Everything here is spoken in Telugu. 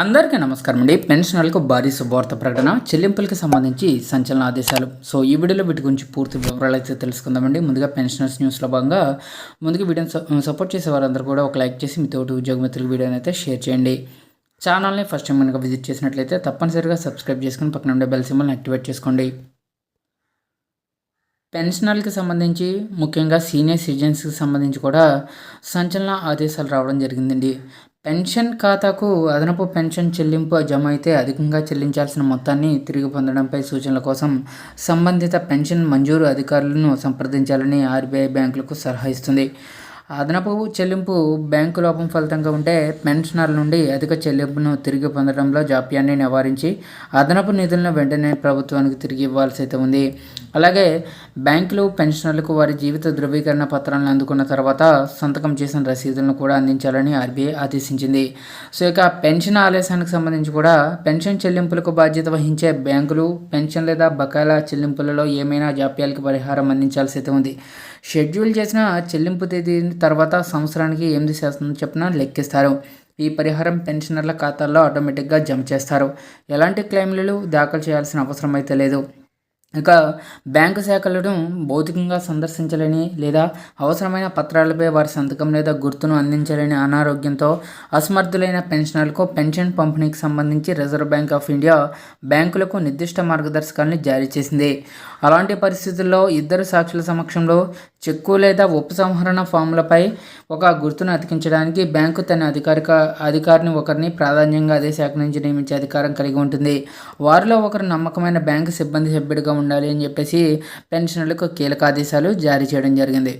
అందరికీ నమస్కారం అండి. పెన్షనర్లకు భారీ శుభవార్త ప్రకటన చెల్లింపులకు సంబంధించి సంచలన ఆదేశాలు. సో ఈ వీడియోలో వీటి గురించి పూర్తి వివరాలు అయితే తెలుసుకుందామండి. ముందుగా పెన్షనర్స్ న్యూస్లో భాగంగా ముందుగా వీడియోని సపోర్ట్ చేసే వారందరూ కూడా ఒక లైక్ చేసి మీ తోటి ఉద్యోగ మిత్రులకు వీడియోని అయితే షేర్ చేయండి. ఛానల్ని ఫస్ట్ టైం కనుక విజిట్ చేసినట్లయితే తప్పనిసరిగా సబ్స్క్రైబ్ చేసుకుని పక్కన ఉండే బెల్ సింబల్ని యాక్టివేట్ చేసుకోండి. పెన్షనర్కి సంబంధించి ముఖ్యంగా సీనియర్ సిటిజన్స్కి సంబంధించి కూడా సంచలన ఆదేశాలు రావడం జరిగిందండి. పెన్షన్ ఖాతాకు అదనపు పెన్షన్ చెల్లింపు జమ అయితే అధికంగా చెల్లించాల్సిన మొత్తాన్ని తిరిగి పొందడంపై సూచనల కోసం సంబంధిత పెన్షన్ మంజూరు అధికారులను సంప్రదించాలని ఆర్బీఐ బ్యాంకులకు సలహా ఇస్తుంది. అదనపు చెల్లింపు బ్యాంకు లోపం ఫలితంగా ఉంటే పెన్షనర్ల నుండి అధిక చెల్లింపును తిరిగి పొందడంలో జాప్యాన్ని నివారించి అదనపు నిధులను వెంటనే ప్రభుత్వానికి తిరిగి ఇవ్వాల్సి అయితే ఉంది. అలాగే బ్యాంకులు పెన్షనర్లకు వారి జీవిత ధృవీకరణ పత్రాలను అందుకున్న తర్వాత సంతకం చేసిన రసీదులను కూడా అందించాలని ఆర్బీఐ ఆదేశించింది. సో ఇక పెన్షన్ ఆలస్యానికి సంబంధించి కూడా పెన్షన్ చెల్లింపులకు బాధ్యత వహించే బ్యాంకులు పెన్షన్ లేదా బకాయిల చెల్లింపులలో ఏమైనా జాప్యాలకు పరిహారం అందించాల్సి అయితే ఉంది. షెడ్యూల్ చేసిన చెల్లింపు తేదీ తర్వాత సంవత్సరానికి ఎనిమిది శాతం చొప్పున లెక్కిస్తారు. ఈ పరిహారం పెన్షనర్ల ఖాతాల్లో ఆటోమేటిక్గా జమ చేస్తారు. ఎలాంటి క్లెయిమ్లు దాఖలు చేయాల్సిన అవసరం అయితే లేదు. ఇక బ్యాంకు శాఖలను భౌతికంగా సందర్శించలేని లేదా అవసరమైన పత్రాలపై వారి సంతకం లేదా గుర్తును అందించలేని అనారోగ్యంతో అసమర్థులైన పెన్షనర్లకు పెన్షన్ పంపిణీకి సంబంధించి రిజర్వ్ బ్యాంక్ ఆఫ్ ఇండియా బ్యాంకులకు నిర్దిష్ట మార్గదర్శకాలను జారీ చేసింది. అలాంటి పరిస్థితుల్లో ఇద్దరు సాక్షుల సమక్షంలో చెక్కు లేదా ఉపసంహరణ ఫామ్లపై ఒక గుర్తును అతికించడానికి బ్యాంకు తన అధికారిక అధికారిని ఒకరిని ప్రాధాన్యంగా అదే శాఖ నుంచి నియమించే అధికారం కలిగి ఉంటుంది. వారిలో ఒకరు నమ్మకమైన బ్యాంకు సిబ్బంది సభ్యుడిగా ఉండాలి అని చెప్పేసి పెన్షనర్లకు కీలక ఆదేశాలు జారీ చేయడం జరిగింది.